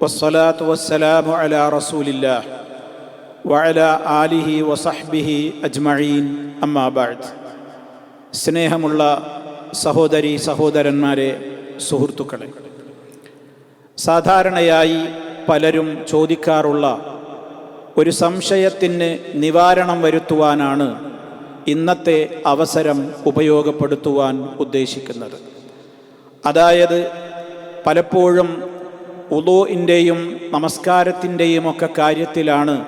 والصلاة والسلام على رسول الله وعلى آله وصحبه أجمعين أما بعد സ്നേഹമുള്ള സഹോദരി സഹോദരന്മാരെ സുഹൃത്തുക്കളെ സാധാരണയായി പലരും ചോദിക്കാറുള്ള ഒരു സംശയത്തിന് നിവാരണം വരുത്തുവാനാണ് ഇന്നത്തെ അവസരം ഉപയോഗപ്പെടുത്തുവാൻ ഉദ്ദേശിക്കുന്നത് അതായത് പലപ്പോഴും ഉദോഇന്റെയും നമസ്കാരത്തിന്റെയും ഒക്കെ കാര്യത്തിലാണ്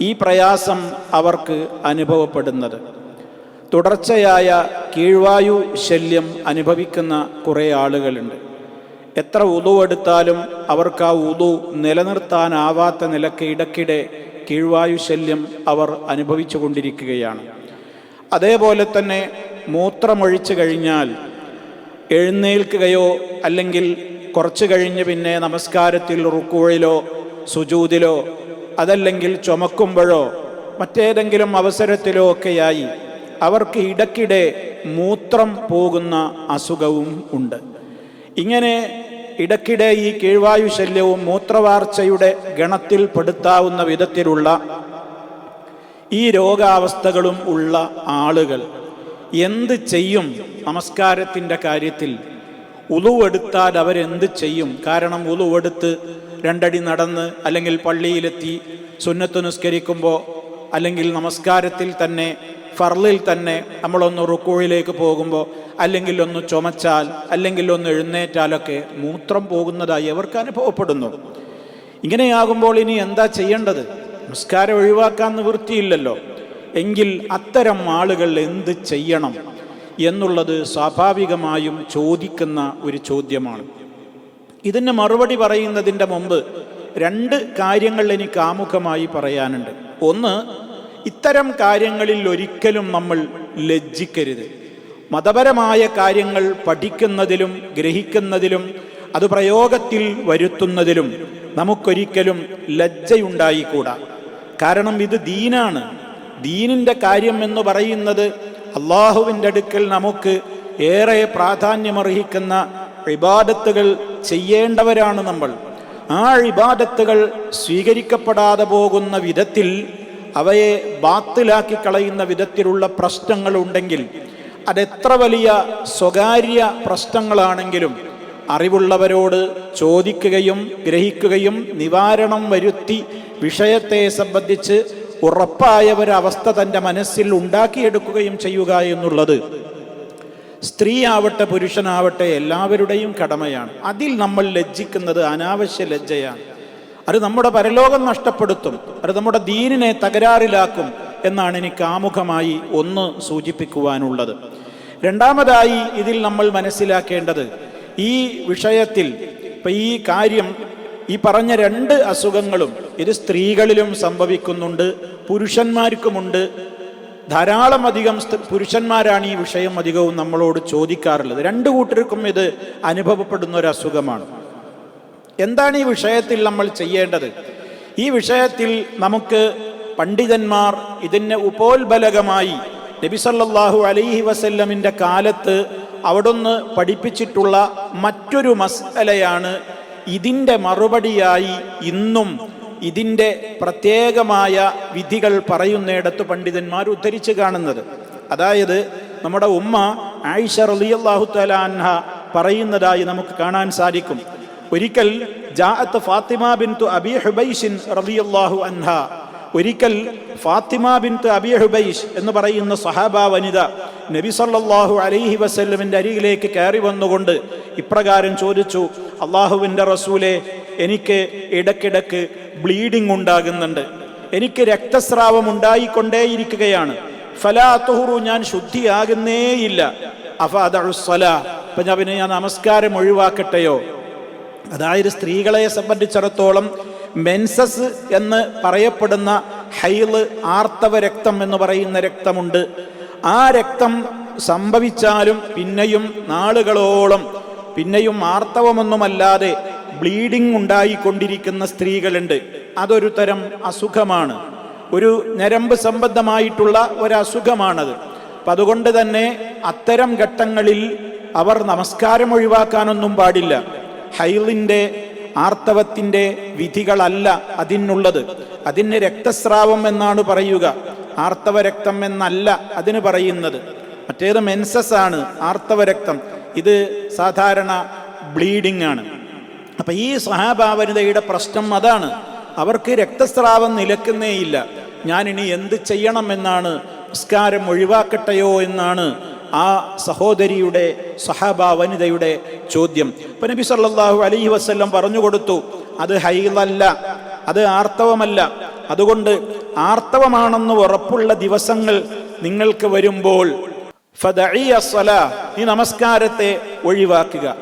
ഈ പ്രയാസം അവർക്ക് അനുഭവപ്പെടുന്നത്. തുടർച്ചയായ കീഴ്വായു ശല്യം അനുഭവിക്കുന്ന കുറേ ആളുകളുണ്ട്. എത്ര ഉതു എടുത്താലും അവർക്ക് ആ ഉതു നിലനിർത്താനാവാത്ത നിലയ്ക്ക് ഇടയ്ക്കിടെ കീഴ്വായു ശല്യം അവർ അനുഭവിച്ചു കൊണ്ടിരിക്കുകയാണ്. അതേപോലെ തന്നെ മൂത്രമൊഴിച്ചു കഴിഞ്ഞാൽ എഴുന്നേൽക്കുകയോ അല്ലെങ്കിൽ കുറച്ച് കഴിഞ്ഞ് പിന്നെ നമസ്കാരത്തിൽ റുക്കുഴിലോ സുജൂതിലോ അതല്ലെങ്കിൽ ചുമക്കുമ്പോഴോ മറ്റേതെങ്കിലും അവസരത്തിലോ ഒക്കെയായി അവർക്ക് ഇടയ്ക്കിടെ മൂത്രം പോകുന്ന അസുഖവും ഉണ്ട്. ഇങ്ങനെ ഇടയ്ക്കിടെ ഈ കീഴ്വായു ശല്യവും മൂത്രവാർച്ചയുടെ ഗണത്തിൽ പെടുത്താവുന്ന വിധത്തിലുള്ള ഈ രോഗാവസ്ഥകളും ഉള്ള ആളുകൾ എന്ത് ചെയ്യും നമസ്കാരത്തിന്റെ കാര്യത്തിൽ? ഉളുവെടുത്താൽ അവരെന്ത് ചെയ്യും? കാരണം ഉളുവെടുത്ത് രണ്ടടി നടന്ന് അല്ലെങ്കിൽ പള്ളിയിലെത്തി സുന്നത്ത് നിസ്കരിക്കുമ്പോൾ അല്ലെങ്കിൽ നമസ്കാരത്തിൽ തന്നെ ഫർലിൽ തന്നെ നമ്മളൊന്ന് റുക്കോഴിലേക്ക് പോകുമ്പോൾ അല്ലെങ്കിൽ ഒന്ന് ചുമച്ചാൽ അല്ലെങ്കിൽ ഒന്ന് എഴുന്നേറ്റാലൊക്കെ മൂത്രം പോകുന്നതായി അവർക്ക് അനുഭവപ്പെടുന്നു. ഇങ്ങനെയാകുമ്പോൾ ഇനി എന്താ ചെയ്യേണ്ടത്? നമസ്കാരം ഒഴിവാക്കാൻ നിവൃത്തിയില്ലല്ലോ. എങ്കിൽ അത്തരം ആളുകൾ എന്ത് ചെയ്യണം? എന്നുള്ളത് സ്വാഭാവികമായും ചോദിക്കുന്ന ഒരു ചോദ്യമാണ്. ഇതിന് മറുപടി പറയുന്നതിന്റെ മുമ്പ് രണ്ട് കാര്യങ്ങൾ എനിക്ക് ആമുഖമായി പറയാനുണ്ട്. ഒന്ന് ഇത്തരം കാര്യങ്ങളിൽ ഒരിക്കലും നമ്മൾ ലജ്ജിക്കരുത്. മതപരമായ കാര്യങ്ങൾ പഠിക്കുന്നതിലും ഗ്രഹിക്കുന്നതിലും അത് പ്രയോഗത്തിൽ വരുത്തുന്നതിലും നമുക്കൊരിക്കലും ലജ്ജയുണ്ടായിക്കൂടാ. കാരണം ഇത് ദീനാണ്. ദീനിന്റെ കാര്യം എന്ന് പറയുന്നത് അള്ളാഹുവിന്റെ അടുക്കൽ നമുക്ക് ഏറെ പ്രാധാന്യമർഹിക്കുന്ന ഇബാദത്തുകൾ ചെയ്യേണ്ടവരാണ് നമ്മൾ. ആ ഇബാദത്തുകൾ സ്വീകരിക്കപ്പെടാതെ പോകുന്ന വിധത്തിൽ അവയെ ബാത്തിലാക്കി കളയുന്ന വിധത്തിലുള്ള പ്രശ്നങ്ങൾ പ്രശ്നങ്ങളുണ്ടെങ്കിൽ അതെത്ര വലിയ സ്വകാര്യ പ്രശ്നങ്ങളാണെങ്കിലും അറിവുള്ളവരോട് ചോദിക്കുകയും ഗ്രഹിക്കുകയും നിവാരണം വരുത്തി വിഷയത്തെ സംബന്ധിച്ച് ഉറപ്പായ ഒരവസ്ഥ തന്റെ മനസ്സിൽ ഉണ്ടാക്കിയെടുക്കുകയും ചെയ്യുക എന്നുള്ളത് സ്ത്രീ ആവട്ടെ പുരുഷനാവട്ടെ എല്ലാവരുടെയും കടമയാണ്. അതിൽ നമ്മൾ ലജ്ജിക്കുന്നത് അനാവശ്യ ലജ്ജയാണ്. അത് നമ്മുടെ പരലോകം നഷ്ടപ്പെടുത്തും. അത് നമ്മുടെ ദീനിനെ തകരാറിലാക്കും എന്നാണ് എനിക്ക് ആമുഖമായി ഒന്ന് സൂചിപ്പിക്കുവാനുള്ളത്. രണ്ടാമതായി ഇതിൽ നമ്മൾ മനസ്സിലാക്കേണ്ടത് ഈ വിഷയത്തിൽ ഇപ്പം ഈ കാര്യം ഈ പറഞ്ഞ രണ്ട് അസുഖങ്ങളും ഇത് സ്ത്രീകളിലും സംഭവിക്കുന്നുണ്ട് പുരുഷന്മാർക്കുമുണ്ട്. ധാരാളം അധികം പുരുഷന്മാരാണ് ഈ വിഷയം അധികവും നമ്മളോട് ചോദിക്കാറുള്ളത്. രണ്ടു കൂട്ടർക്കും ഇത് അനുഭവപ്പെടുന്ന ഒരു അസുഖമാണ്. എന്താണ് ഈ വിഷയത്തിൽ നമ്മൾ ചെയ്യേണ്ടത്? ഈ വിഷയത്തിൽ നമുക്ക് പണ്ഡിതന്മാർ ഇതിനെ ഉപോത്ബലകമായി നബിസല്ലാഹു അലൈഹി വസല്ലമിന്റെ കാലത്ത് അവിടുന്ന് പഠിപ്പിച്ചിട്ടുള്ള മറ്റൊരു മസലയാണ് ഇതിന്റെ മറുപടിയായി ഇന്നും ഇതിന്റെ പ്രത്യേകമായ വിധികൾ പറയുന്നിടത്ത് പണ്ഡിതന്മാർ ഉദ്ധരിച്ച് കാണുന്നത്. അതായത് നമ്മുടെ ഉമ്മ ആയിഷ റലിയല്ലാഹു തലാൻഹ പറയുന്നതായി നമുക്ക് കാണാൻ സാധിക്കും. ഒരിക്കൽ ജാഅത്ത് ഫാത്തിമ ബിൻ തു അബി ഹുബൈഷിൻ റലിയല്ലാഹു അൻഹ ഒരിക്കൽ ഫാത്തിമ ബിൻ അബി ഹുബൈഷ് എന്ന് പറയുന്ന സഹാബ വനിത നബി സല്ലാഹു അലൈഹി വസ്ല്ലമിന്റെ അരികിലേക്ക് കയറി വന്നുകൊണ്ട് ഇപ്രകാരം ചോദിച്ചു അള്ളാഹുവിന്റെ റസൂലെ എനിക്ക് ഇടക്കിടക്ക് ബ്ലീഡിംഗ് ഉണ്ടാകുന്നുണ്ട്. എനിക്ക് രക്തസ്രാവം ഉണ്ടായിക്കൊണ്ടേയിരിക്കുകയാണ്. ഫലാത്തുഹുറു ഞാൻ ശുദ്ധിയാകുന്നേയില്ല. അഫാദുസല അപ്പം ഞാൻ പിന്നെ ഞാൻ നമസ്കാരം ഒഴിവാക്കട്ടെയോ? അതായത് സ്ത്രീകളെ സംബന്ധിച്ചിടത്തോളം മെൻസസ് എന്ന് പറയപ്പെടുന്ന ഹൈൽ ആർത്തവ രക്തം എന്ന് പറയുന്ന രക്തമുണ്ട്. ആ രക്തം സംഭവിച്ചാലും പിന്നെയും നാളുകളോളം പിന്നെയും ആർത്തവമൊന്നുമല്ലാതെ ബ്ലീഡിംഗ് ഉണ്ടായിക്കൊണ്ടിരിക്കുന്ന സ്ത്രീകളുണ്ട്. അതൊരു തരം അസുഖമാണ്. ഒരു ഞരമ്പ് സംബന്ധമായിട്ടുള്ള ഒരു അപ്പം അതുകൊണ്ട് തന്നെ അത്തരം ഘട്ടങ്ങളിൽ അവർ നമസ്കാരം ഒഴിവാക്കാനൊന്നും പാടില്ല. ഹൈലിന്റെ ആർത്തവത്തിന്റെ വിധികളല്ല അതിനുള്ളത്. അതിന് രക്തസ്രാവം എന്നാണ് പറയുക. ആർത്തവ രക്തം എന്നല്ല അതിന് പറയുന്നത്. മറ്റേത് മെൻസസ് ആണ് ആർത്തവ രക്തം ഇത് സാധാരണ ബ്ലീഡിംഗ് ആണ്. അപ്പം ഈ സഹാഭാവനിതയുടെ പ്രശ്നം അതാണ്. അവർക്ക് രക്തസ്രാവം നിലക്കുന്നേയില്ല. ഇനി എന്ത് ചെയ്യണം എന്നാണ് നിസ്കാരം ഒഴിവാക്കട്ടെയോ എന്നാണ് ആ സഹോദരിയുടെ സഹാബ വനിതയുടെ ചോദ്യം. ഇപ്പം നബി സല്ലാഹു അലൈഹി വസ്ല്ലം പറഞ്ഞു കൊടുത്തു അത് ഹൈലല്ല അത് ആർത്തവമല്ല. അതുകൊണ്ട് ആർത്തവമാണെന്ന് ഉറപ്പുള്ള ദിവസങ്ങൾ നിങ്ങൾക്ക് വരുമ്പോൾ നീ നമസ്കാരത്തെ ഒഴിവാക്കുക.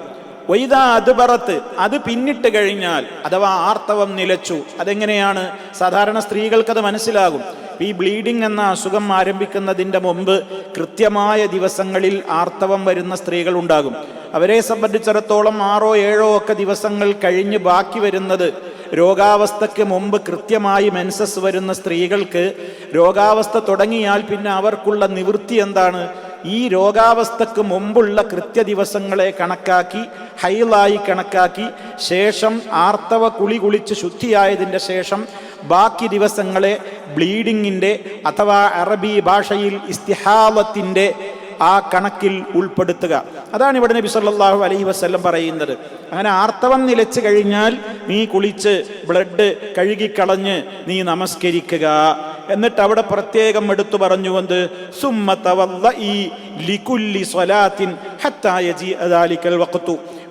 വൈദ അതുപറത്ത് അത് പിന്നിട്ട് കഴിഞ്ഞാൽ അഥവാ ആർത്തവം നിലച്ചു അതെങ്ങനെയാണ്? സാധാരണ സ്ത്രീകൾക്കത് മനസ്സിലാകും. ഈ ബ്ലീഡിംഗ് എന്ന അസുഖം ആരംഭിക്കുന്നതിന്റെ മുമ്പ് കൃത്യമായ ദിവസങ്ങളിൽ ആർത്തവം വരുന്ന സ്ത്രീകൾ ഉണ്ടാകും. അവരെ സംബന്ധിച്ചിടത്തോളം ആറോ ഏഴോ ഒക്കെ ദിവസങ്ങൾ കഴിഞ്ഞ് ബാക്കി വരുന്നത് രോഗാവസ്ഥയ്ക്ക് മുമ്പ് കൃത്യമായി മെൻസസ് വരുന്ന സ്ത്രീകൾക്ക് രോഗാവസ്ഥ തുടങ്ങിയാൽ പിന്നെ അവർക്കുള്ള നിവൃത്തി എന്താണ്? ഈ രോഗാവസ്ഥക്ക് മുമ്പുള്ള കൃത്യ ദിവസങ്ങളെ കണക്കാക്കി ഹൈലായി കണക്കാക്കി ശേഷം ആർത്തവ കുളി കുളിച്ച് ശുദ്ധിയായതിന്റെ ശേഷം ബാക്കി ദിവസങ്ങളെ ബ്ലീഡിങ്ങിന്റെ അഥവാ അറബി ഭാഷയിൽ ഇസ്തിഹാവത്തിന്റെ ആ കണക്കിൽ ഉൾപ്പെടുത്തുക. അതാണ് ഇവിടെ നബി സല്ലാഹു അലൈഹി വസ്ല്ലം പറയുന്നത്. അങ്ങനെ ആർത്തവം നിലച്ചു കഴിഞ്ഞാൽ നീ കുളിച്ച് ബ്ലഡ് കഴുകിക്കളഞ്ഞ് നീ നമസ്കരിക്കുക. എന്നിട്ട് അവിടെ പ്രത്യേകം എടുത്തു പറഞ്ഞുകൊണ്ട്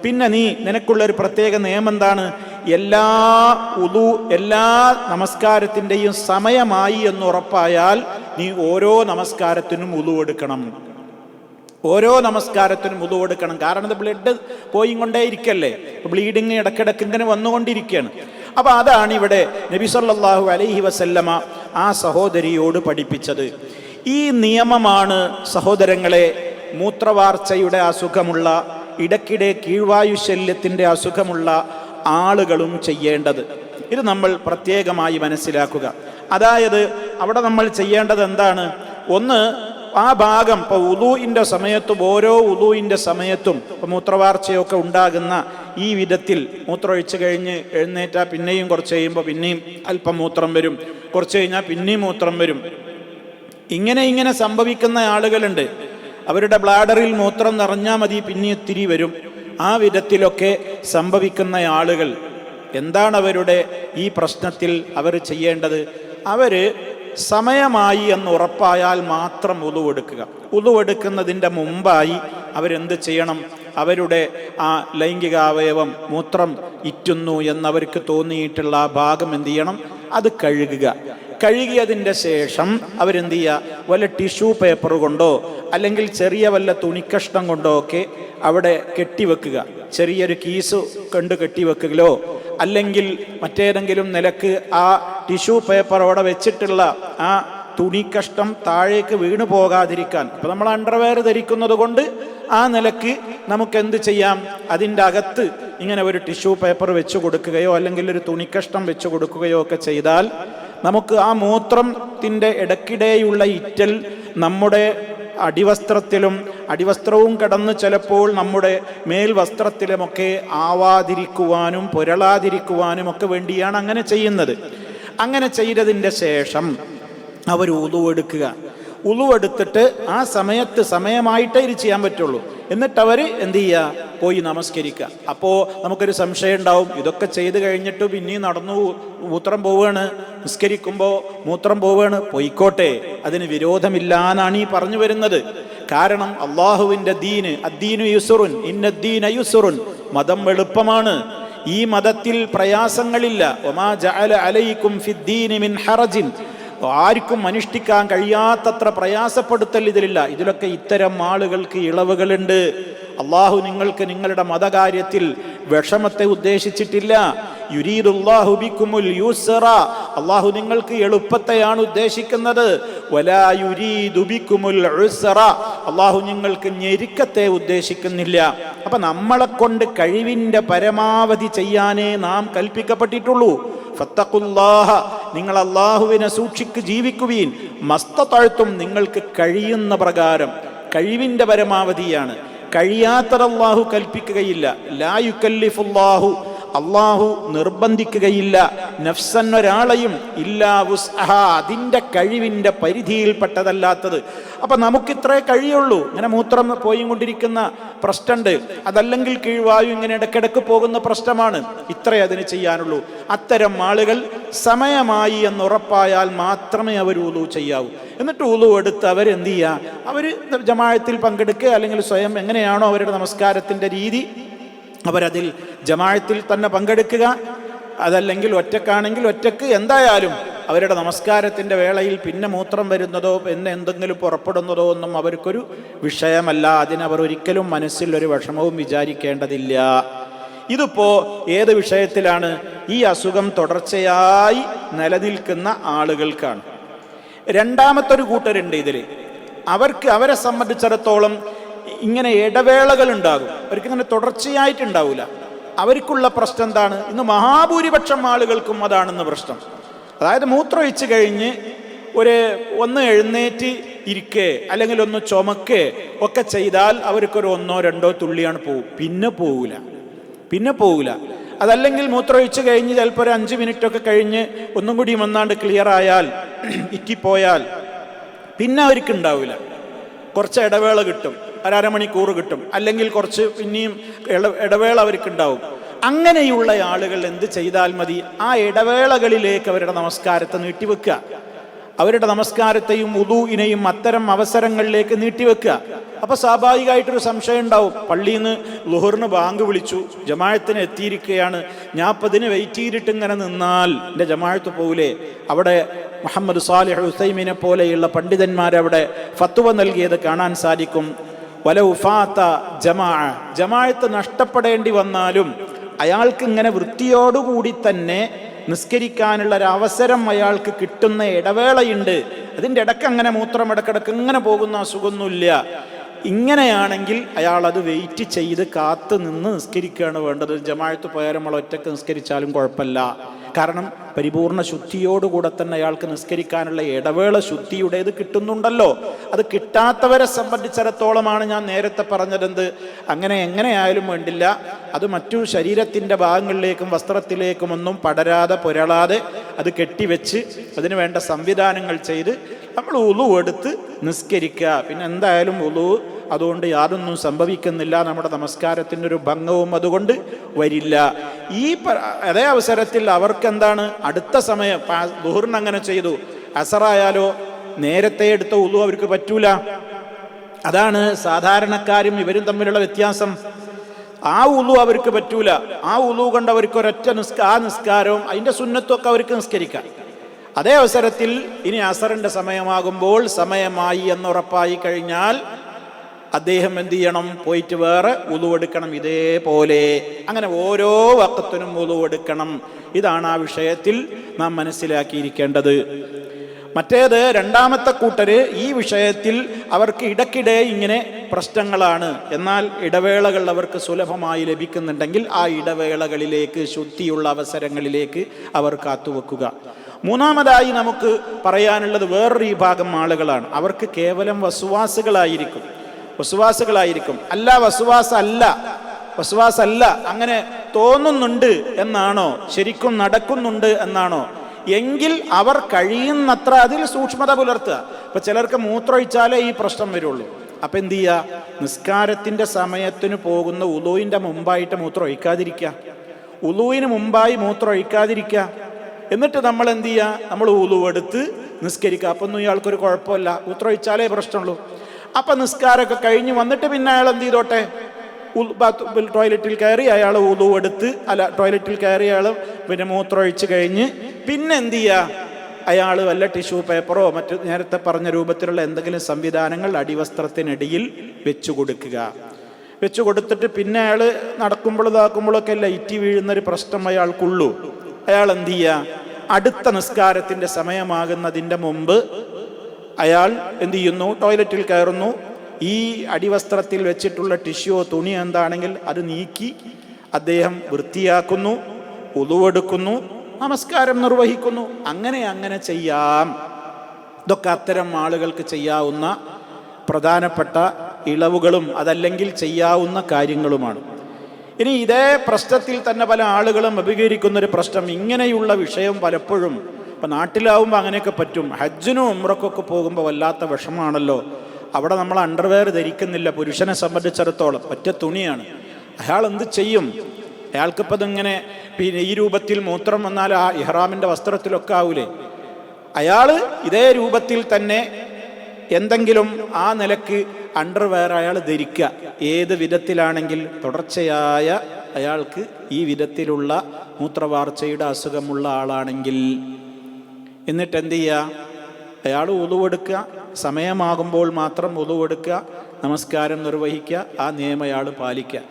പിന്നെ നീ നിനക്കുള്ള ഒരു പ്രത്യേക നിയമം എന്താണ്? എല്ലാ ഉദു എല്ലാ നമസ്കാരത്തിന്റെയും സമയമായി എന്ന് ഉറപ്പായാൽ നീ ഓരോ നമസ്കാരത്തിനും ഉദു എടുക്കണം. ഓരോ നമസ്കാരത്തിനും ഉതു എടുക്കണം. കാരണം ഇത് ബ്ലഡ് പോയി കൊണ്ടേ ഇരിക്കല്ലേ ബ്ലീഡിങ് ഇടക്കിടക്ക് ഇങ്ങനെ വന്നുകൊണ്ടിരിക്കുകയാണ്. അപ്പൊ അതാണ് ഇവിടെ നബി സല്ലാഹു അലൈഹി വസല്ലമ ആ സഹോദരിയോട് പഠിപ്പിച്ചത്. ഈ നിയമമാണ് സഹോദരങ്ങളെ മൂത്രവാർച്ചയുടെ അസുഖമുള്ള ഇടയ്ക്കിടെ കീഴ്വായു ശല്യത്തിന്റെ അസുഖമുള്ള ആളുകളും ചെയ്യേണ്ടത്. ഇത് നമ്മൾ പ്രത്യേകമായി മനസ്സിലാക്കുക. അതായത് അവിടെ നമ്മൾ ചെയ്യേണ്ടത് എന്താണ്? ഒന്ന് ആ ഭാഗം ഇപ്പോൾ ഉദൂയിന്റെ സമയത്തും ഓരോ ഉദൂയിന്റെ സമയത്തും ഇപ്പോൾ മൂത്രവാർച്ചയൊക്കെ ഉണ്ടാകുന്ന ഈ വിധത്തിൽ മൂത്രമൊഴിച്ച് കഴിഞ്ഞ് എഴുന്നേറ്റാൽ പിന്നെയും കുറച്ച് കഴിയുമ്പോൾ പിന്നെയും അല്പം മൂത്രം വരും. കുറച്ച് കഴിഞ്ഞാൽ പിന്നെയും മൂത്രം വരും. ഇങ്ങനെ ഇങ്ങനെ സംഭവിക്കുന്ന ആളുകളുണ്ട്. അവരുടെ ബ്ലാഡറിൽ മൂത്രം നിറഞ്ഞാൽ മതി പിന്നെ ഇത്തിരി വരും. ആ വിധത്തിലൊക്കെ സംഭവിക്കുന്ന ആളുകൾ എന്താണ് അവരുടെ ഈ പ്രശ്നത്തിൽ അവർ ചെയ്യേണ്ടത്? അവർ സമയമായി എന്ന് ഉറപ്പായാൽ മാത്രം ഉളുവെടുക്കുക ഉളുവെടുക്കുന്നതിന്റെ മുമ്പായി അവരെന്ത് ചെയ്യണം? അവരുടെ ആ ലൈംഗികാവയവം മൂത്രം ഇറ്റുന്നു എന്നവർക്ക് തോന്നിയിട്ടുള്ള ആ ഭാഗം എന്ത് ചെയ്യണം? അത് കഴുകുക. കഴുകിയതിന്റെ ശേഷം അവരെന്ത് ചെയ്യുക? വല്ല ടിഷ്യൂ പേപ്പർ കൊണ്ടോ അല്ലെങ്കിൽ ചെറിയ വല്ല തുണിക്കഷ്ണം കൊണ്ടോ ഒക്കെ അവിടെ കെട്ടിവെക്കുക. ചെറിയൊരു കീസ് കണ്ട് കെട്ടിവെക്കുകയോ അല്ലെങ്കിൽ മറ്റേതെങ്കിലും നിലയ്ക്ക് ആ ടിഷ്യൂ പേപ്പർ അവിടെ വെച്ചിട്ടുള്ള ആ തുണിക്കഷ്ടം താഴേക്ക് വീണു പോകാതിരിക്കാൻ. ഇപ്പം നമ്മൾ അണ്ടർവെയർ ധരിക്കുന്നത് കൊണ്ട് ആ നിലയ്ക്ക് നമുക്ക് എന്ത് ചെയ്യാം? അതിന്റെ അകത്ത് ഇങ്ങനെ ഒരു ടിഷ്യൂ പേപ്പർ വെച്ച് കൊടുക്കുകയോ അല്ലെങ്കിൽ ഒരു തുണിക്കഷ്ടം വെച്ച് കൊടുക്കുകയോ ഒക്കെ ചെയ്താൽ നമുക്ക് ആ മൂത്രത്തിന്റെ ഇടയ്ക്കിടെയുള്ള ഇറ്റൽ നമ്മുടെ അടിവസ്ത്രത്തിലും അടിവസ്ത്രവും കടന്ന് ചിലപ്പോൾ നമ്മുടെ മേൽവസ്ത്രത്തിലുമൊക്കെ ആവാതിരിക്കുവാനും പുരളാതിരിക്കുവാനും ഒക്കെ വേണ്ടിയാണ് അങ്ങനെ ചെയ്യുന്നത്. അങ്ങനെ ചെയ്തതിന്റെ ശേഷം അവർ ഉളുവെടുക്കുക. ഉളുവെടുത്തിട്ട് ആ സമയത്ത് സമയമായിട്ടേ ഇത് ചെയ്യാൻ പറ്റുള്ളൂ. എന്നിട്ട് അവർ എന്ത് ചെയ്യുക പോയി നമസ്കരിക്കുക അപ്പോൾ നമുക്കൊരു സംശയം ഉണ്ടാവും. ഇതൊക്കെ ചെയ്ത് കഴിഞ്ഞിട്ട് പിന്നെയും നടന്നു മൂത്രം പോവുകയാണ്. നിസ്കരിക്കുമ്പോൾ മൂത്രം പോവുകയാണ്. പോയിക്കോട്ടെ. അതിന് വിരോധമില്ലാന്നാണ് ഈ പറഞ്ഞു വരുന്നത്. കാരണം അള്ളാഹുവിന്റെ ദീന് അദ്ദീനു യുസുറുൻ ഇന്നദ്ദീന യുസുറുൻ മതം എളുപ്പമാണ്. ഈ മതത്തിൽ പ്രയാസങ്ങളില്ല. ഒമാ ജഅല അലൈക്കും ഫിദ്ദീനി മിൻ ഹറജിൻ. ആർക്കും അനുഷ്ഠിക്കാൻ കഴിയാത്തത്ര പ്രയാസപ്പെടുത്തൽ ഇതിലില്ല. ഇതിലൊക്കെ ഇത്തരം ആളുകൾക്ക് ഇളവുകളുണ്ട്. അള്ളാഹു നിങ്ങൾക്ക് നിങ്ങളുടെ മതകാര്യത്തിൽ വിഷമത്തെ ഉദ്ദേശിച്ചിട്ടില്ല. അള്ളാഹു നിങ്ങൾക്ക് എളുപ്പത്തെയാണ് ഉദ്ദേശിക്കുന്നത്. വലാ അള്ളാഹു നിങ്ങൾക്ക് ഞെരുക്കത്തെ ഉദ്ദേശിക്കുന്നില്ല. അപ്പൊ നമ്മളെ കൊണ്ട് കഴിവിന്റെ പരമാവധി ചെയ്യാനേ നാം കൽപ്പിക്കപ്പെട്ടിട്ടുള്ളൂ. നിങ്ങൾ അള്ളാഹുവിനെ സൂക്ഷിക്ക് ജീവിക്കുവീൻ. മസ്തത്താഴ്ത്തും നിങ്ങൾക്ക് കഴിയുന്ന പ്രകാരം. കഴിവിന്റെ പരമാവധിയാണ്. കഴിയാത്തത് അള്ളാഹു കൽപ്പിക്കുകയില്ല. ലാ യുക്കല്ലിഫുല്ലാഹു അള്ളാഹു നിർബന്ധിക്കുകയില്ല. നഫ്സൻ ഒരാളെയും ഇല്ലാ വുസ്അഹ അതിന്റെ കഴിവിന്റെ പരിധിയിൽപ്പെട്ടതല്ലാത്തത്. അപ്പൊ നമുക്കിത്രേ കഴിയുള്ളൂ. ഇങ്ങനെ മൂത്രം പോയി കൊണ്ടിരിക്കുന്ന പ്രശ്നമുണ്ട് അതല്ലെങ്കിൽ കീഴ്വായു ഇങ്ങനെ ഇടക്കിടക്ക് പോകുന്ന പ്രശ്നമാണ്. ഇത്രേ അതിന് ചെയ്യാനുള്ളൂ. അത്തരം ആളുകൾ സമയമായി എന്ന് ഉറപ്പായാൽ മാത്രമേ അവർ ഉളു ചെയ്യാവൂ. എന്നിട്ട് ഉളു എടുത്ത് അവരെന്ത് ചെയ്യുക? അവർ ജമാഴത്തിൽ പങ്കെടുക്കുക അല്ലെങ്കിൽ സ്വയം എങ്ങനെയാണോ അവരുടെ നമസ്കാരത്തിന്റെ രീതി അവരതിൽ ജമാഴത്തിൽ തന്നെ പങ്കെടുക്കുക. അതല്ലെങ്കിൽ ഒറ്റക്കാണെങ്കിൽ ഒറ്റയ്ക്ക് എന്തായാലും അവരുടെ നമസ്കാരത്തിന്റെ വേളയിൽ പിന്നെ മൂത്രം വരുന്നതോ പിന്നെ എന്തെങ്കിലും പുറപ്പെടുന്നതോ ഒന്നും അവർക്കൊരു വിഷയമല്ല. അതിനവർ ഒരിക്കലും മനസ്സിൽ ഒരു വിഷമവും വിചാരിക്കേണ്ടതില്ല. ഇതിപ്പോൾ ഏത് വിഷയത്തിലാണ് ഈ അസുഖം തുടർച്ചയായി നിലനിൽക്കുന്ന ആളുകൾക്കാണ്. രണ്ടാമത്തെ ഒരു കൂട്ടരുണ്ട് ഇതിൽ അവർക്ക് അവരെ സംബന്ധിച്ചിടത്തോളം ഇങ്ങനെ ഇടവേളകൾ ഉണ്ടാകും അവർക്ക് ഇങ്ങനെ തുടർച്ചയായിട്ടുണ്ടാവില്ല അവർക്കുള്ള പ്രശ്നം എന്താണ്? ഇന്ന് മഹാഭൂരിപക്ഷം ആളുകൾക്കും അതാണെന്ന് പ്രശ്നം. അതായത് മൂത്രമൊഴിച്ച് കഴിഞ്ഞ് ഒരു ഒന്ന് എഴുന്നേറ്റ് ഇരിക്കേ അല്ലെങ്കിൽ ഒന്ന് ചുമക്കേ ഒക്കെ ചെയ്താൽ അവർക്കൊരു ഒന്നോ രണ്ടോ തുള്ളിയാണ് പോകും പിന്നെ പോവില്ല പിന്നെ പോവില്ല അതല്ലെങ്കിൽ മൂത്രമൊഴിച്ച് കഴിഞ്ഞ് ചിലപ്പോൾ ഒരു അഞ്ച് മിനിറ്റ് ഒക്കെ കഴിഞ്ഞ് ഒന്നും കൂടി വന്നാണ്ട് ക്ലിയർ ആയാൽ ഇറ്റിപ്പോയാൽ പിന്നെ അവർക്ക് ഉണ്ടാവില്ല കുറച്ച് ഇടവേള കിട്ടും. ഒരു അരമണിക്കൂർ കിട്ടും. അല്ലെങ്കിൽ കുറച്ച് പിന്നെയും ഇട- ഇടവേള അവർക്ക് ഉണ്ടാവും അങ്ങനെയുള്ള ആളുകൾ എന്ത് ചെയ്താൽ മതി? ആ ഇടവേളകളിലേക്ക് അവരുടെ നമസ്കാരത്തെ നീട്ടിവെക്കുക. അവരുടെ നമസ്കാരത്തെയും ഉദൂവിനെയും അത്തരം അവസരങ്ങളിലേക്ക് നീട്ടിവെക്കുക. അപ്പൊ സ്വാഭാവികമായിട്ടൊരു സംശയം ഉണ്ടാവും. പള്ളിയിൽ നിന്ന് ലുഹറിന് ബാങ്ക് വിളിച്ചു. ജമാഴത്തിന് എത്തിയിരിക്കുകയാണ്. ഞാൻ അപ്പം ഇതിന് വെയിറ്റ് ചെയ്തിട്ട് ഇങ്ങനെ നിന്നാൽ എന്റെ ജമാഴത്ത് പോകില്ലേ അവിടെ മുഹമ്മദ് സാലിഹ് ഹുസൈമിനെ പോലെയുള്ള പണ്ഡിതന്മാരവിടെ ഫത്തുവ നൽകിയത് കാണാൻ സാധിക്കും. വല ഉഫാത്ത ജമാ ജമാഴത്ത് നഷ്ടപ്പെടേണ്ടി വന്നാലും അയാൾക്ക് ഇങ്ങനെ വൃത്തിയോടുകൂടി തന്നെ നിസ്കരിക്കാനുള്ള ഒരു അവസരം അയാൾക്ക് കിട്ടുന്ന ഇടവേളയുണ്ട്. അതിന്റെ ഇടയ്ക്ക് അങ്ങനെ മൂത്രം ഇടക്കിടക്ക് ഇങ്ങനെ പോകുന്ന അസുഖമൊന്നുമില്ല. ഇങ്ങനെയാണെങ്കിൽ അയാൾ അത് വെയിറ്റ് ചെയ്ത് കാത്ത് നിന്ന് നിസ്കരിക്കുകയാണ് വേണ്ടത്. ജമാഴത്ത് പോയാലും നമ്മൾ ഒറ്റയ്ക്ക് നിസ്കരിച്ചാലും കുഴപ്പമില്ല. കാരണം പരിപൂർണ ശുദ്ധിയോടുകൂടെ തന്നെ അയാൾക്ക് നിസ്കരിക്കാനുള്ള ഇടവേള ശുദ്ധിയുടേത് കിട്ടുന്നുണ്ടല്ലോ. അത് കിട്ടാത്തവരെ സംബന്ധിച്ചിടത്തോളമാണ് ഞാൻ നേരത്തെ പറഞ്ഞതെന്ത്? അങ്ങനെ എങ്ങനെയായാലും വേണ്ടില്ല. അത് മറ്റു ശരീരത്തിന്റെ ഭാഗങ്ങളിലേക്കും വസ്ത്രത്തിലേക്കും ഒന്നും പടരാതെ പുരളാതെ അത് കെട്ടിവെച്ച് അതിന് വേണ്ട സംവിധാനങ്ങൾ ചെയ്ത് നമ്മൾ ഉളു എടുത്ത് നിസ്കരിക്കുക. പിന്നെ എന്തായാലും ഉളു അതുകൊണ്ട് യാതൊന്നും സംഭവിക്കുന്നില്ല. നമ്മുടെ നമസ്കാരത്തിന്റെ ഒരു ഭംഗവും അതുകൊണ്ട് വരില്ല. ഈ അതേ അവസരത്തിൽ അവർക്കെന്താണ്? അടുത്ത സമയം ദുഹറിന് അങ്ങനെ ചെയ്തു. അസറായാലോ നേരത്തെ എടുത്ത ഉളു അവർക്ക് പറ്റൂല. അതാണ് സാധാരണക്കാരും ഇവരും തമ്മിലുള്ള വ്യത്യാസം. ആ ഉളു അവർക്ക് പറ്റൂല. ആ ഉളു കൊണ്ട് അവർക്ക് ഒരൊറ്റ നിസ്ക ആ നിസ്കാരവും അതിന്റെ സുന്നത്തൊക്കെ അവർക്ക് നിസ്കരിക്കാം. അതേ അവസരത്തിൽ ഇനി അസറിന്റെ സമയമാകുമ്പോൾ സമയമായി എന്നുറപ്പായി കഴിഞ്ഞാൽ അദ്ദേഹം എന്ത് ചെയ്യണം? പോയിട്ട് വേറെ ഉളുവെടുക്കണം ഇതേപോലെ. അങ്ങനെ ഓരോ വക്കത്തിനും ഉളുവെടുക്കണം ഇതാണ് ആ വിഷയത്തിൽ നാം മനസ്സിലാക്കിയിരിക്കേണ്ടത്. മറ്റേത് രണ്ടാമത്തെ കൂട്ടര് ഈ വിഷയത്തിൽ അവർക്ക് ഇടയ്ക്കിടെ ഇങ്ങനെ പ്രശ്നങ്ങളാണ്. എന്നാൽ ഇടവേളകൾ അവർക്ക് സുലഭമായി ലഭിക്കുന്നുണ്ടെങ്കിൽ ആ ഇടവേളകളിലേക്ക് ശുദ്ധിയുള്ള അവസരങ്ങളിലേക്ക് അവർ കാത്തുവെക്കുക. മൂന്നാമതായി നമുക്ക് പറയാനുള്ളത് വേറൊരു വിഭാഗം ആളുകളാണ്. അവർക്ക് കേവലം വസുവാസുകളായിരിക്കും. വസുവാസുകളായിരിക്കും. അല്ല വസുവാസ അല്ല വസുവാസല്ല. അങ്ങനെ തോന്നുന്നുണ്ട് എന്നാണോ? ശരിക്കും നടക്കുന്നുണ്ട് എന്നാണോ? എങ്കിൽ അവർ കഴിയുന്നത്ര അതിൽ സൂക്ഷ്മത പുലർത്തുക. ഇപ്പൊ ചിലർക്ക് മൂത്രമൊഴിച്ചാലേ ഈ പ്രശ്നം വരുള്ളൂ. അപ്പൊ എന്ത് ചെയ്യുക നിസ്കാരത്തിന്റെ സമയത്തിന് പോകുന്ന ഉലുവിന്റെ മുമ്പായിട്ട് മൂത്രം ഒഴിക്കാതിരിക്കുക ഉലുവിന് മുമ്പായി മൂത്രം ഒഴിക്കാതിരിക്കുക എന്നിട്ട് നമ്മൾ എന്ത് ചെയ്യുക നമ്മൾ ഉലുവെടുത്ത് നിസ്കരിക്കുക. അപ്പൊ ഒന്നും ഇയാൾക്കൊരു കുഴപ്പമില്ല. മൂത്രം ഒഴിച്ചാലേ പ്രശ്നമുള്ളൂ. അപ്പൊ നിസ്കാരമൊക്കെ കഴിഞ്ഞ് വന്നിട്ട് പിന്നെ അയാൾ എന്ത് ചെയ്തോട്ടെ? ബാത്ത് ടോയ്ലറ്റിൽ കയറി അയാൾ ഉളു എടുത്ത് അല്ല ടോയ്ലറ്റിൽ കയറി അയാൾ പിന്നെ മൂത്രം മൂത്രമൊഴിച്ച് കഴിഞ്ഞ് പിന്നെ എന്ത് ചെയ്യുക അയാൾ വല്ല ടിഷ്യൂ പേപ്പറോ മറ്റു നേരത്തെ പറഞ്ഞ രൂപത്തിലുള്ള എന്തെങ്കിലും സംവിധാനങ്ങൾ അടിവസ്ത്രത്തിനിടയിൽ വെച്ചു കൊടുക്കുക. വെച്ചു കൊടുത്തിട്ട് പിന്നെ അയാൾ നടക്കുമ്പോൾ ഇതാക്കുമ്പോഴൊക്കെ ലൈറ്റ് വീഴുന്ന ഒരു പ്രശ്നം അയാൾക്കുള്ളൂ. അയാൾ എന്ത് ചെയ്യുക അടുത്ത നിസ്കാരത്തിന്റെ സമയമാകുന്നതിന്റെ മുമ്പ് അയാൾ എന്ത് ചെയ്യുന്നു? ടോയ്ലറ്റിൽ കയറുന്നു. ഈ അടിവസ്ത്രത്തിൽ വെച്ചിട്ടുള്ള ടിഷ്യോ തുണി എന്താണെങ്കിൽ അത് നീക്കി അദ്ദേഹം വൃത്തിയാക്കുന്നു ഉതുവെടുക്കുന്നു നമസ്കാരം നിർവഹിക്കുന്നു. അങ്ങനെ അങ്ങനെ ചെയ്യാം. ഇതൊക്കെ അത്തരം ആളുകൾക്ക് ചെയ്യാവുന്ന പ്രധാനപ്പെട്ട ഇളവുകളും അതല്ലെങ്കിൽ ചെയ്യാവുന്ന കാര്യങ്ങളുമാണ്. ഇനി ഇതേ പ്രശ്നത്തിൽ തന്നെ പല ആളുകളും അഭികരിക്കുന്ന ഒരു പ്രശ്നം ഇങ്ങനെയുള്ള വിഷയം പലപ്പോഴും ഇപ്പം നാട്ടിലാവുമ്പോൾ അങ്ങനെയൊക്കെ പറ്റും. ഹജ്ജിനും ഉമ്രക്കൊക്കെ പോകുമ്പോൾ വല്ലാത്ത വിഷമാണല്ലോ. അവിടെ നമ്മൾ അണ്ടർവെയർ ധരിക്കുന്നില്ല പുരുഷനെ സംബന്ധിച്ചിടത്തോളം. ഒറ്റ തുണിയാണ്. അയാൾ എന്ത് ചെയ്യും? അയാൾക്കിപ്പോൾ ഇതിങ്ങനെ പിന്നെ ഈ രൂപത്തിൽ മൂത്രം വന്നാൽ ആ ഇഹ്റാമിന്റെ വസ്ത്രത്തിലൊക്കെ ആവൂലേ? അയാൾ ഇതേ രൂപത്തിൽ തന്നെ എന്തെങ്കിലും ആ നിലയ്ക്ക് അണ്ടർവെയർ അയാൾ ധരിക്കുക. ഏത് വിധത്തിലാണെങ്കിൽ തുടർച്ചയായ അയാൾക്ക് ഈ വിധത്തിലുള്ള മൂത്രവാർച്ചയുടെ അസുഖമുള്ള ആളാണെങ്കിൽ എന്നിട്ട് എന്ത് ചെയ്യുക അയാൾ ഉതുവെടുക്കുക സമയമാകുമ്പോൾ മാത്രം ഉതുവെടുക്കുക നമസ്കാരം നിർവഹിക്കുക ആ നിയമം അയാൾ പാലിക്കുക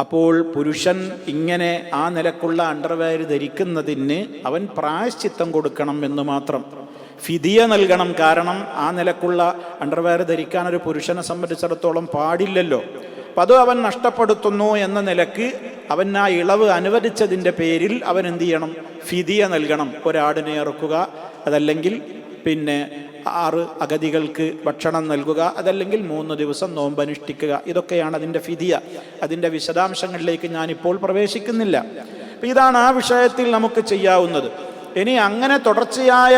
അപ്പോൾ പുരുഷൻ ഇങ്ങനെ ആ നിലക്കുള്ള അണ്ടർവെയർ ധരിക്കുന്നതിന് അവൻ പ്രായശ്ചിത്തം കൊടുക്കണം എന്ന് മാത്രം. ഫിതിയ നൽകണം. കാരണം ആ നിലക്കുള്ള അണ്ടർവെയർ ധരിക്കാൻ ഒരു പുരുഷനെ സംബന്ധിച്ചിടത്തോളം പാടില്ലല്ലോ. അപ്പം അത് അവൻ നഷ്ടപ്പെടുത്തുന്നു എന്ന നിലയ്ക്ക് അവൻ ആ ഇളവ് അനുവദിച്ചതിന്റെ പേരിൽ അവൻ എന്ത് ചെയ്യണം? ഫിദിയ നൽകണം. ഒരാടിനെ ഇറക്കുക അതല്ലെങ്കിൽ പിന്നെ ആറ് അഗതികൾക്ക് ഭക്ഷണം നൽകുക അതല്ലെങ്കിൽ മൂന്ന് ദിവസം നോമ്പനുഷ്ഠിക്കുക. ഇതൊക്കെയാണ് അതിന്റെ ഫിതിയ അതിന്റെ വിശദാംശങ്ങളിലേക്ക് ഞാനിപ്പോൾ പ്രവേശിക്കുന്നില്ല. അപ്പം ഇതാണ് ആ വിഷയത്തിൽ നമുക്ക് ചെയ്യാവുന്നത്. ഇനി അങ്ങനെ തുടർച്ചയായ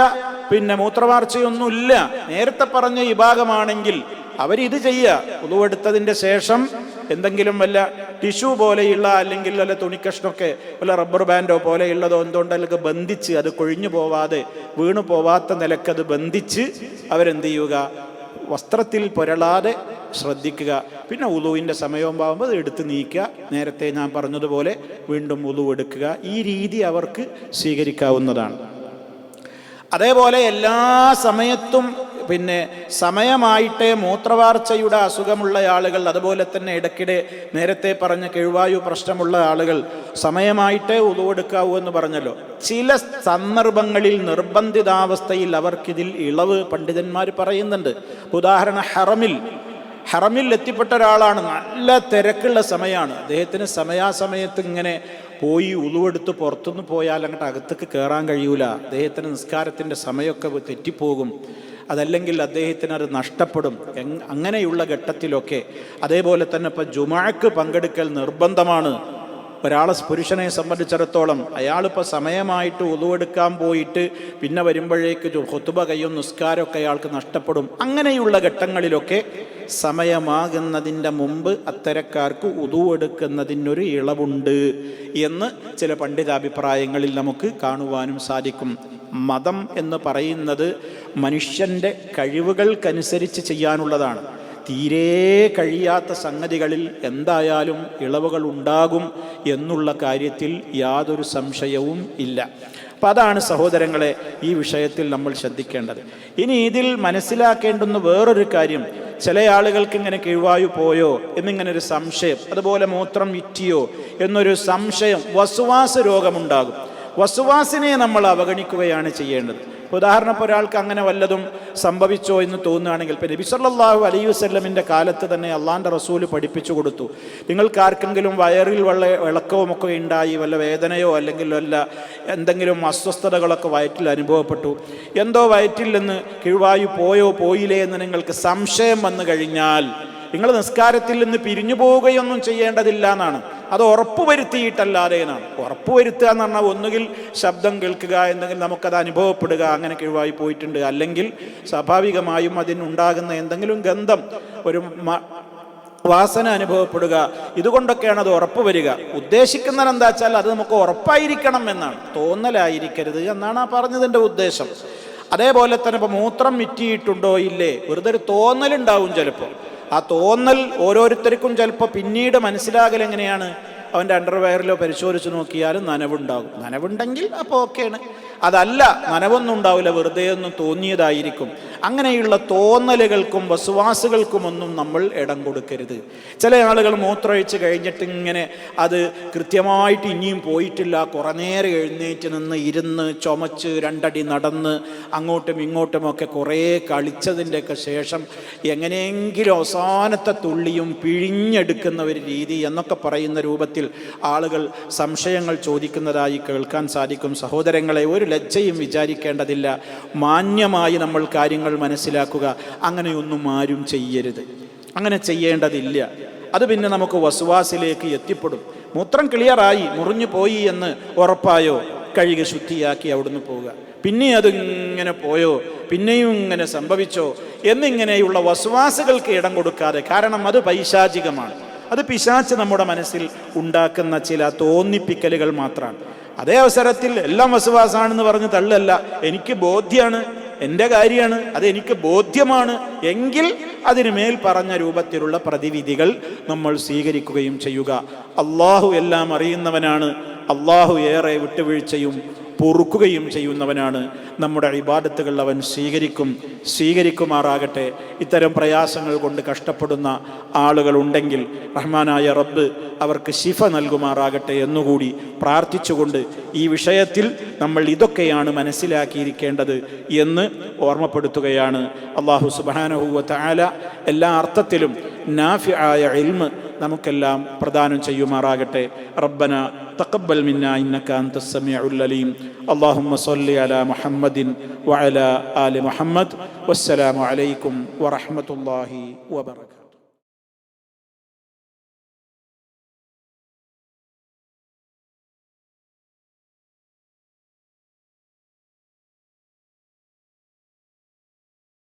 പിന്നെ മൂത്രവാർച്ചയൊന്നുമില്ല. നേരത്തെ പറഞ്ഞ വിഭാഗമാണെങ്കിൽ അവരിത് ചെയ്യുക. പുതുവെടുത്തതിന്റെ ശേഷം എന്തെങ്കിലും വല്ല ടിഷ്യൂ പോലെയുള്ള അല്ലെങ്കിൽ വല്ല തുണിക്കഷ്ണമൊക്കെ വല്ല റബ്ബർ ബാൻഡോ പോലെയുള്ളതോ എന്തുകൊണ്ടല്ലൊക്കെ ബന്ധിച്ച് അത് കൊഴിഞ്ഞു പോവാതെ വീണു പോവാത്ത നിലക്കത് ബന്ധിച്ച് അവരെന്ത് ചെയ്യുക? വസ്ത്രത്തിൽ പുരളാതെ ശ്രദ്ധിക്കുക. പിന്നെ ഉലുവിന്റെ സമയവും അത് എടുത്ത് നീക്കുക. നേരത്തെ ഞാൻ പറഞ്ഞതുപോലെ വീണ്ടും ഉലു എടുക്കുക. ഈ രീതി അവർക്ക് സ്വീകരിക്കാവുന്നതാണ്. അതേപോലെ എല്ലാ സമയത്തും പിന്നെ സമയമായിട്ടേ മൂത്രവാർച്ചയുടെ അസുഖമുള്ള ആളുകൾ അതുപോലെ തന്നെ ഇടയ്ക്കിടെ നേരത്തെ പറഞ്ഞ കിഴുവായു പ്രശ്നമുള്ള ആളുകൾ സമയമായിട്ടേ ഉതുവെടുക്കാവൂ എന്ന് പറഞ്ഞല്ലോ. ചില സന്ദർഭങ്ങളിൽ നിർബന്ധിതാവസ്ഥയിൽ അവർക്കിതിൽ ഇളവ് പണ്ഡിതന്മാർ പറയുന്നുണ്ട്. ഉദാഹരണ ഹറമിൽ ഹറമിൽ എത്തിപ്പെട്ട ഒരാളാണ് നല്ല തിരക്കുള്ള സമയമാണ്. അദ്ദേഹത്തിന് സമയാസമയത്ത് ഇങ്ങനെ പോയി ഉളുവെടുത്ത് പുറത്തുനിന്ന് പോയാൽ അങ്ങോട്ട് അകത്തേക്ക് കയറാൻ കഴിയൂല. അദ്ദേഹത്തിന് നിസ്കാരത്തിന്റെ സമയമൊക്കെ തെറ്റിപ്പോകും. അതല്ലെങ്കിൽ അദ്ദേഹത്തിന് അത് നഷ്ടപ്പെടും. അങ്ങനെയുള്ള ഘട്ടത്തിലൊക്കെ. അതേപോലെ തന്നെ ഇപ്പം ജുമാക്ക് പങ്കെടുക്കൽ നിർബന്ധമാണ്. ഒരാളെ പുരുഷനെ സംബന്ധിച്ചിടത്തോളം അയാളിപ്പോൾ സമയമായിട്ട് ഉതുവെടുക്കാൻ പോയിട്ട് പിന്നെ വരുമ്പോഴേക്ക് ഹൊത്തുബ കയ്യും നിസ്കാരമൊക്കെ അയാൾക്ക് നഷ്ടപ്പെടും. അങ്ങനെയുള്ള ഘട്ടങ്ങളിലൊക്കെ സമയമാകുന്നതിന്റെ മുമ്പ് അത്തരക്കാർക്ക് ഉതുവെടുക്കുന്നതിനൊരു ഇളവുണ്ട് എന്ന് ചില പണ്ഡിതാഭിപ്രായങ്ങളിൽ നമുക്ക് കാണുവാനും സാധിക്കും. മതം എന്ന് പറയുന്നത് മനുഷ്യന്റെ കഴിവുകൾക്കനുസരിച്ച് ചെയ്യാനുള്ളതാണ്. തീരെ കഴിയാത്ത സംഗതികളിൽ എന്തായാലും ഇളവുകൾ ഉണ്ടാകും എന്നുള്ള കാര്യത്തിൽ യാതൊരു സംശയവും ഇല്ല. അപ്പം അതാണ് സഹോദരങ്ങളെ ഈ വിഷയത്തിൽ നമ്മൾ ശ്രദ്ധിക്കേണ്ടത്. ഇനി ഇതിൽ മനസ്സിലാക്കേണ്ടുന്ന വേറൊരു കാര്യം ചില ആളുകൾക്ക് ഇങ്ങനെ കിഴിവായു പോയോ എന്നിങ്ങനെ ഒരു സംശയം അതുപോലെ മൂത്രം വിറ്റിയോ എന്നൊരു സംശയം വസുവാസ രോഗമുണ്ടാകും. വസുവാസിനെ നമ്മൾ അവഗണിക്കുകയാണ് ചെയ്യേണ്ടത്. ഉദാഹരണം ഒരാൾക്ക് അങ്ങനെ വല്ലതും സംഭവിച്ചോ എന്ന് തോന്നുകയാണെങ്കിൽ ഇപ്പം നബി സല്ലല്ലാഹു അലൈഹി കാലത്ത് തന്നെ അള്ളാന്റെ റസൂൽ പഠിപ്പിച്ചു കൊടുത്തു. നിങ്ങൾക്ക് ആർക്കെങ്കിലും വയറിൽ വല്ല വിളക്കവും ഒക്കെ ഉണ്ടായി വല്ല വേദനയോ അല്ലെങ്കിൽ വല്ല എന്തെങ്കിലും അസ്വസ്ഥതകളൊക്കെ വയറ്റിൽ അനുഭവപ്പെട്ടു. എന്തോ വയറ്റിൽ നിന്ന് കിഴിവായു പോയോ പോയില്ലേ എന്ന് നിങ്ങൾക്ക് സംശയം വന്നു കഴിഞ്ഞാൽ നിങ്ങൾ നിസ്കാരത്തിൽ നിന്ന് പിരിഞ്ഞു പോവുകയൊന്നും ചെയ്യേണ്ടതില്ല എന്നാണ്. അത് ഉറപ്പുവരുത്തിയിട്ടല്ലാതെ എന്നാണ്. ഉറപ്പുവരുത്തുക എന്ന് പറഞ്ഞാൽ ഒന്നുകിൽ ശബ്ദം കേൾക്കുക എന്തെങ്കിലും നമുക്കത് അനുഭവപ്പെടുക അങ്ങനെ കിഴിവായി പോയിട്ടുണ്ട്. അല്ലെങ്കിൽ സ്വാഭാവികമായും അതിനുണ്ടാകുന്ന എന്തെങ്കിലും ഗന്ധം ഒരു വാസന അനുഭവപ്പെടുക. ഇതുകൊണ്ടൊക്കെയാണ് അത് ഉറപ്പ് വരിക. ഉദ്ദേശിക്കുന്നത് എന്താ വെച്ചാൽ അത് നമുക്ക് ഉറപ്പായിരിക്കണം എന്നാണ്. തോന്നലായിരിക്കരുത് എന്നാണ് ആ പറഞ്ഞതിന്റെ ഉദ്ദേശം. അതേപോലെ തന്നെ ഇപ്പോൾ മൂത്രം മിറ്റിയിട്ടുണ്ടോ? ഇല്ലേ? വെറുതെ ഒരു തോന്നലുണ്ടാവും ചിലപ്പോൾ. ആ തോന്നൽ ഓരോരുത്തർക്കും ചിലപ്പോൾ പിന്നീട് മനസ്സിലാകൽ എങ്ങനെയാണ്? അവന്റെ അണ്ടർവെയറിലോ പരിശോധിച്ച് നോക്കിയാലും നനവുണ്ടാകും. നനവുണ്ടെങ്കിൽ അപ്പോൾ ഓക്കെയാണ് അതല്ല നനവൊന്നും ഉണ്ടാവില്ല വെറുതെ ഒന്നും തോന്നിയതായിരിക്കും. അങ്ങനെയുള്ള തോന്നലുകൾക്കും വസുവാസുകൾക്കുമൊന്നും നമ്മൾ ഇടം കൊടുക്കരുത്. ചില ആളുകൾ മൂത്രമൊഴിച്ച് കഴിഞ്ഞിട്ട് ഇങ്ങനെ അത് കൃത്യമായിട്ട് ഇനിയും പോയിട്ടില്ല കുറേ നേരം എഴുന്നേറ്റ് നിന്ന് ഇരുന്ന് ചുമച്ച് രണ്ടടി നടന്ന് അങ്ങോട്ടും ഇങ്ങോട്ടുമൊക്കെ കുറേ കളിച്ചതിന്റെയൊക്കെ ശേഷം എങ്ങനെയെങ്കിലും അവസാനത്തെ തുള്ളിയും പിഴിഞ്ഞെടുക്കുന്ന ഒരു രീതി എന്നൊക്കെ പറയുന്ന രൂപത്തിൽ ആളുകൾ സംശയങ്ങൾ ചോദിക്കുന്നതായി കേൾക്കാൻ സാധിക്കും. സഹോദരങ്ങളെ ഒരു ലജ്ജയും വിചാരിക്കേണ്ടതില്ല. മാന്യമായി നമ്മൾ കാര്യങ്ങൾ മനസ്സിലാക്കുക. അങ്ങനെയൊന്നും ആരും ചെയ്യരുത്. അങ്ങനെ ചെയ്യേണ്ടതില്ല. അത് പിന്നെ നമുക്ക് വസുവാസിലേക്ക് എത്തിപ്പെടും. മൂത്രം ക്ലിയറായി മുറിഞ്ഞു പോയി എന്ന് ഉറപ്പായോ? കഴുകി ശുദ്ധിയാക്കി അവിടുന്ന് പോവുക. പിന്നെ അതിങ്ങനെ പോയോ? പിന്നെയും ഇങ്ങനെ സംഭവിച്ചോ? എന്നിങ്ങനെയുള്ള വസുവാസുകൾക്ക് ഇടം കൊടുക്കാതെ. കാരണം അത് പൈശാചികമാണ്. അത് പിശാച്ച് നമ്മുടെ മനസ്സിൽ ഉണ്ടാക്കുന്ന ചില തോന്നിപ്പിക്കലുകൾ മാത്രമാണ്. അതേ അവസരത്തിൽ എല്ലാം വസുവാസാണെന്ന് പറഞ്ഞ് തള്ളല്ല. എനിക്ക് ബോധ്യമാണ് എന്റെ കാര്യമാണ് അത് എനിക്ക് ബോധ്യമാണ്. എങ്കിൽ അതിന് മേൽ പറഞ്ഞ രൂപത്തിലുള്ള പ്രതിവിധികൾ നമ്മൾ സ്വീകരിക്കുകയും ചെയ്യുക. അള്ളാഹു എല്ലാം അറിയുന്നവനാണ്. അള്ളാഹു ഏറെ വിട്ടുവീഴ്ചയും പൊറുക്കുകയും ചെയ്യുന്നവനാണ്. നമ്മുടെ ഇബാദത്തുകൾ അവൻ സ്വീകരിക്കും സ്വീകരിക്കുമാറാകട്ടെ. ഇത്തരം പ്രയാസങ്ങൾ കൊണ്ട് കഷ്ടപ്പെടുന്ന ആളുകളുണ്ടെങ്കിൽ റഹ്മാനായ റബ്ബ് അവർക്ക് ശിഫ നൽകുമാറാകട്ടെ എന്നുകൂടി പ്രാർത്ഥിച്ചുകൊണ്ട് ഈ വിഷയത്തിൽ നമ്മൾ ഇതൊക്കെയാണ് മനസ്സിലാക്കിയിരിക്കേണ്ടത് എന്ന് ഓർമ്മപ്പെടുത്തുകയാണ്. അള്ളാഹു സുബാനഹുവ താല എല്ലാ അർത്ഥത്തിലും നാഫി ആയ ഇൽമ് നമുക്കെല്ലാം പ്രദാനം ചെയ്യുമാറാകട്ടെ റബ്ബന تقبل منا إنك أنت السميع العليم اللهم صل على محمد وعلى آل محمد والسلام عليكم ورحمة الله وبركاته